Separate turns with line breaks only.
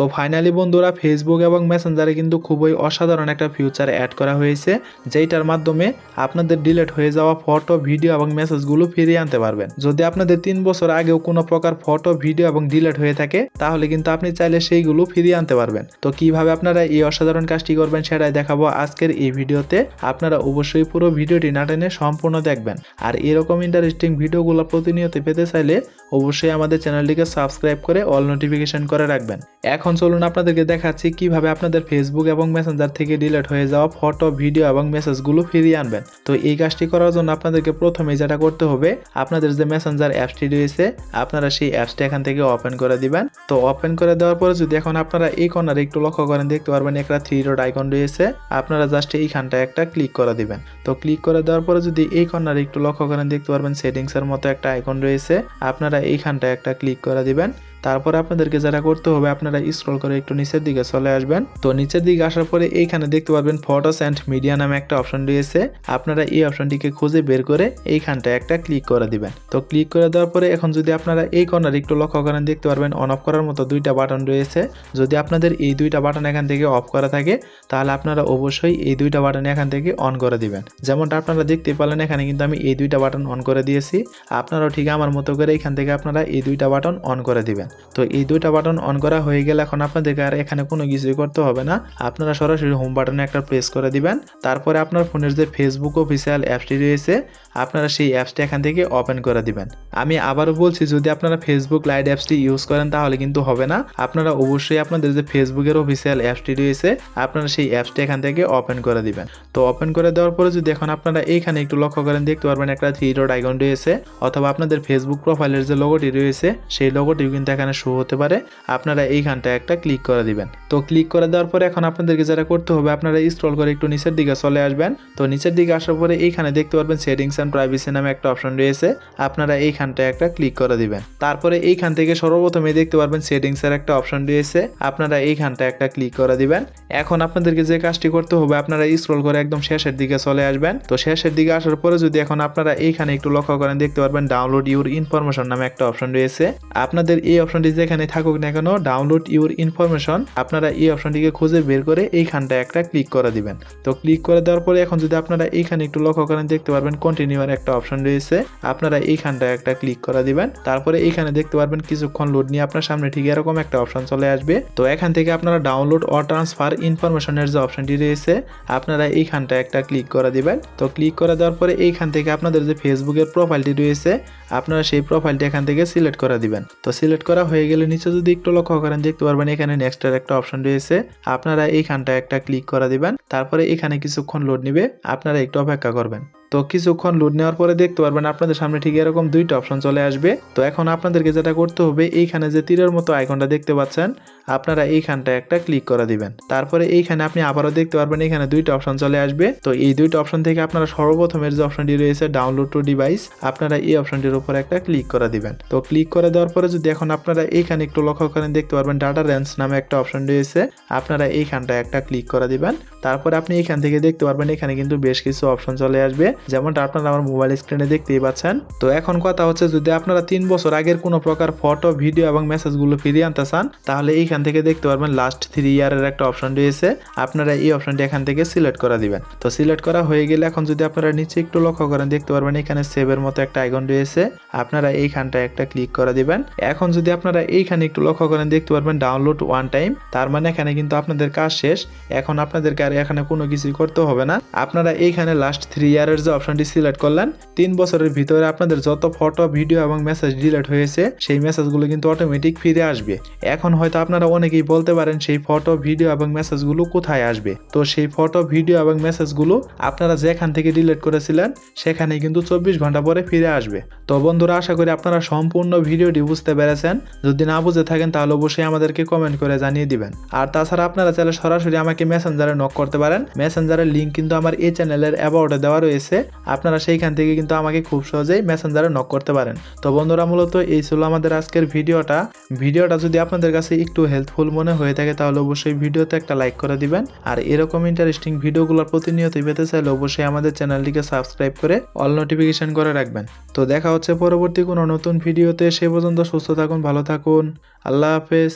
তো ফাইনালি বন্ধুরা ফেসবুক এবং মেসেঞ্জারে কিন্তু খুবই অসাধারণ একটা ফিউচার অ্যাড করা হয়েছে, যেইটার মাধ্যমে আপনাদের ডিলিট হয়ে যাওয়া ফটো ভিডিও এবং মেসেজগুলো ফিরিয়ে আনতে পারবেন। যদি আপনাদের তিন বছর আগেও কোনো প্রকার ফটো ভিডিও এবং ডিলিট হয়ে থাকে, তাহলে কিন্তু আপনি চাইলে সেইগুলো ফিরিয়ে আনতে পারবেন। তো কীভাবে আপনারা এই অসাধারণ কাজটি করবেন সেটাই দেখাবো আজকের এই ভিডিওতে। আপনারা অবশ্যই পুরো ভিডিওটি না টেনে সম্পূর্ণ দেখবেন। আর এরকম ইন্টারেস্টিং ভিডিওগুলো প্রতিনিয়ত পেতে চাইলে অবশ্যই আমাদের চ্যানেলটিকে সাবস্ক্রাইব করে অল নোটিফিকেশন করে রাখবেন। এখন চলুন আপনাদেরকে দেখাচ্ছি কীভাবে আপনাদের ফেসবুক এবং মেসেঞ্জার থেকে ডিলিট হয়ে যাওয়া ফটো ভিডিও এবং মেসেজগুলো ফিরিয়ে আনবেন। তো এই কাজটি করার জন্য আপনাদেরকে প্রথমে যেটা করতে হবে, আপনাদের যে মেসেঞ্জার অ্যাপসটি রয়েছে, আপনারা সেই অ্যাপসটি এখান থেকে ওপেন করে দিবেন। তো ওপেন করে দেওয়ার পরে যদি এখন আপনারা এই কর্নারে একটু লক্ষ্য করেন, দেখতে পারবেন একটা থ্রি ডট আইকন রয়েছে, আপনারা জাস্ট এইখানটা একটা ক্লিক করে দিবেন। তো ক্লিক করে দেওয়ার পরে যদি এই কর্নারে একটু লক্ষ্য করেন, দেখতে পারবেন সেটিংসের মতো একটা আইকন রয়েছে, আপনারা এইখানটা একটা ক্লিক করে দিবেন। তারপরে আপনাদেরকে যেটা করতে হবে, আপনারা স্ক্রল করে একটু নিচের দিকে চলে আসবেন। তো নিচের দিকে আসার পরে এইখানে দেখতে পারবেন ফটোস অ্যান্ড মিডিয়া নামে একটা অপশন রয়েছে। আপনারা এই অপশনটিকে খুঁজে বের করে এইখানটায় একটা ক্লিক করে দিবেন। তো ক্লিক করে দেওয়ার পরে এখন যদি আপনারা এই কর্নার একটু লক্ষ্য করেন, দেখতে পারবেন অন অফ করার মতো দুইটা বাটন রয়েছে। যদি আপনাদের এই দুইটা বাটন এখান থেকে অফ করা থাকে, তাহলে আপনারা অবশ্যই এই দুইটা বাটন এখান থেকে অন করে দিবেন। যেমনটা আপনারা দেখতে পেলেন, এখানে কিন্তু আমি এই দুইটা বাটন অন করে দিয়েছি। আপনারাও ঠিক আমার মতো করে এখান থেকে আপনারা এই দুইটা বাটন অন করে দিবেন। তো এই দুইটা বাটন অন করা হয়ে গেলে এখন আপনাদেরকে আর এখানে কোনো কিছুই করতে হবে না। আপনারা সরাসরি হোম বাটনে একটা প্রেস করে দিবেন। তারপরে আপনার ফোনের যে ফেসবুক অফিসিয়াল অ্যাপসটি রয়েছে, আপনারা সেই অ্যাপসটি এখান থেকে ওপেন করে দিবেন। আমি আবারও বলছি, যদি আপনারা ফেসবুক লাইট অ্যাপসটি ইউজ করেন তাহলে কিন্তু হবে না। আপনারা অবশ্যই আপনাদের যে ফেসবুকের অফিসিয়াল অ্যাপসটি রয়েছে, আপনারা সেই অ্যাপসটি এখান থেকে ওপেন করে দিবেন। তো ওপেন করে দেওয়ার পরে যদি এখন আপনারা এইখানে একটু লক্ষ্য করেন, দেখতে পারবেন একটা থ্রি ডট আইকন রয়েছে, অথবা আপনাদের ফেসবুক প্রোফাইলের যে লোগোটি রয়েছে, সেই লোগোটিও কিন্তু এখানে শো হতে পারে, আপনারা এইখানটায় একটা ক্লিক করে দিবেন। তো ক্লিক করে দেওয়ার পরে এখন আপনাদেরকে যেটা করতে হবে, আপনারা স্ক্রল করে একটু নিচের দিকে চলে আসবেন। তো নিচের দিকে আসার পরে এইখানে দেখতে পারবেন সেটিংস অ্যান্ড প্রাইভেসি নামে একটা অপশন রয়েছে। আপনারা এইখানটায় একটা ক্লিক করে দিবেন। তারপরে এইখান থেকে সর্বপ্রথমে দেখতে পারবেন সেটিংস এর একটা অপশন রয়েছে। আপনারা এইখানটায় একটা ক্লিক করে দিবেন। এখন আপনাদেরকে যে কাজটি করতে হবে, আপনারা স্ক্রল করে একদম শেষের দিকে চলে আসবেন। তো শেষের দিকে আসার পরে যদি এখন আপনারা এইখানে একটু লক্ষ্য করেন, দেখতে পারবেন ডাউনলোড ইউর ইনফরমেশন নামে একটা অপশন রয়েছে। আপনাদের এই অপশনটি যেখানে থাকুক না কেন ডাউনলোড ইউর ইনফরমেশন আপনারা এই অপশনটিকে খুঁজে বের করে এইখানটায় একটা ক্লিক করে দিবেন। তো ক্লিক করে দেওয়ার পরে এখন যদি আপনারা এইখানে একটু লক্ষ্য করেন, দেখতে পারবেন কন্টিনিউয়ার একটা অপশন রয়েছে। আপনারা এইখানটায় একটা ক্লিক করে দিবেন। তারপরে এইখানে দেখতে পারবেন কিছুক্ষণ লোড নিয়ে আপনার সামনে ঠিক এরকম একটা অপশন চলে আসবে। তো এখান থেকে আপনারা ডাউনলোড অর ট্রান্সফার ইনফরমেশনের যে অপশনটি রয়েছে, আপনারা এইখানটায় একটা ক্লিক করে দিবেন। তো ক্লিক করে দেওয়ার পরে এইখান থেকে আপনাদের যে ফেসবুকের প্রোফাইলটি রয়েছে, আপনারা সেই প্রোফাইলটি এখান থেকে সিলেক্ট করে দিবেন। তো সিলেক্ট করা হয়ে গেলে নিচে যদি একটু লক্ষ্য করেন, দেখতে পারবেন এখানে নেক্সটের একটা অপশন রয়েছে। আপনারা এইখানটা একটা ক্লিক করা দিবেন, তারপরে এখানে কিছুক্ষণ লোড নিবে, আপনারা একটু অপেক্ষা করবেন। তো কিছুক্ষণ লোড নেওয়ার পরে দেখতে পারবেন আপনাদের সামনে ঠিক এরকম দুইটা অপশন চলে আসবে। তো এখন আপনাদেরকে যেটা করতে হবে, এইখানে যে তীরের মতো আইকনটা দেখতে পাচ্ছেন, আপনারা এইখানটা একটা ক্লিক করে দিবেন। তারপরে এইখানে আপনি আবারও দেখতে পারবেন এখানে দুইটা অপশন চলে আসবে। তো এই দুইটা অপশন থেকে আপনারা সর্বপ্রথমের যে অপশনটি রয়েছে ডাউনলোড টু ডিভাইস আপনারা এই অপশনটির উপর একটা ক্লিক করে দিবেন। তো ক্লিক করে দেওয়ার পরে যদি এখন আপনারা এইখানে একটু লক্ষ্য করেন, দেখতে পারবেন ডাটা রেঞ্জ নামে একটা অপশন রয়েছে। আপনারা এইখানটা একটা ক্লিক করে দিবেন। তারপরে আপনি এখান থেকে দেখতে পারবেন, এখানে কিন্তু বেশ কিছু অপশন চলে আসবে। যেমনটা আপনারা আমার মোবাইল স্ক্রিনে দেখতেই পাচ্ছেন। তো এখন কথা হচ্ছে, যদি আপনারা তিন বছর আগের কোনো প্রকার ফটো ভিডিও এবং মেসেজগুলো ফিরিয়ে আনতে চান, তাহলে এইখান থেকে দেখতে পারবেন লাস্ট থ্রি ইয়ারের একটা অপশন রয়েছে। আপনারা এই অপশনটি এখান থেকে সিলেক্ট করে দিবেন। তো সিলেক্ট করা হয়ে গেলে এখন যদি আপনারা নিচে একটু লক্ষ্য করেন, দেখতে পারবেন এখানে সেভের মতো একটা আইকন রয়েছে। আপনারা এইখানটায় একটা ক্লিক করে দিবেন। এখন যদি আপনারা এইখানে একটু লক্ষ্য করেন, দেখতে পারবেন ডাউনলোড ওয়ান টাইম তার মানে এখানে কিন্তু আপনাদের কাজ শেষ। এখন আপনাদেরকে আর এখানে কোনো কিছুই করতে হবে না। আপনারা এইখানে লাস্ট থ্রি ইয়ারের অপশনটি সিলেক্ট করলেন, তিন বছরের ভিতরে আপনাদের যত ফটো ভিডিও এবং মেসেজ ডিলিট হয়েছে, সেই মেসেজগুলো কিন্তু অটোমেটিক ফিরে আসবে। এখন হয়তো আপনারা অনেকেই বলতে পারেন, সেই ফটো ভিডিও এবং মেসেজগুলো কোথায় আসবে? তো সেই ফটো ভিডিও এবং মেসেজগুলো আপনারা যেখান থেকে ডিলিট করেছিলেন সেখানে কিন্তু চব্বিশ ঘণ্টা পরে ফিরে আসবে। তো বন্ধুরা, আশা করি আপনারা সম্পূর্ণ ভিডিওটি বুঝতে পেরেছেন। যদি না বুঝে থাকেন, তাহলে অবশ্যই আমাদেরকে কমেন্ট করে জানিয়ে দিবেন। আর তাছাড়া আপনারা চাইলে সরাসরি আমাকে মেসেঞ্জারে নক করতে পারেন। মেসেঞ্জারের লিঙ্ক কিন্তু আমার এই চ্যানেলের অ্যাবাউটে দেওয়া রয়েছে। আপনারা সেইখান থেকে কিন্তু আমাকে খুব সহজেই মেসেঞ্জারে নক করতে পারেন। তো বন্ধুরা, মূলত এই ছিল আমাদের আজকের ভিডিওটা। ভিডিওটা যদি আপনাদের কাছে একটু হেল্পফুল মনে হয়ে থাকে, তাহলে অবশ্যই ভিডিওতে একটা লাইক করে দিবেন। আর এরকম ইন্টারেস্টিং ভিডিওগুলো প্রতিনিয়তই পেতে চাইলে অবশ্যই আমাদের চ্যানেলটিকে সাবস্ক্রাইব করে অল নোটিফিকেশন করে রাখবেন। তো দেখা হচ্ছে পরবর্তী কোনো নতুন ভিডিওতে, সে পর্যন্ত সুস্থ থাকুন, ভালো থাকুন। আল্লাহ হাফেজ।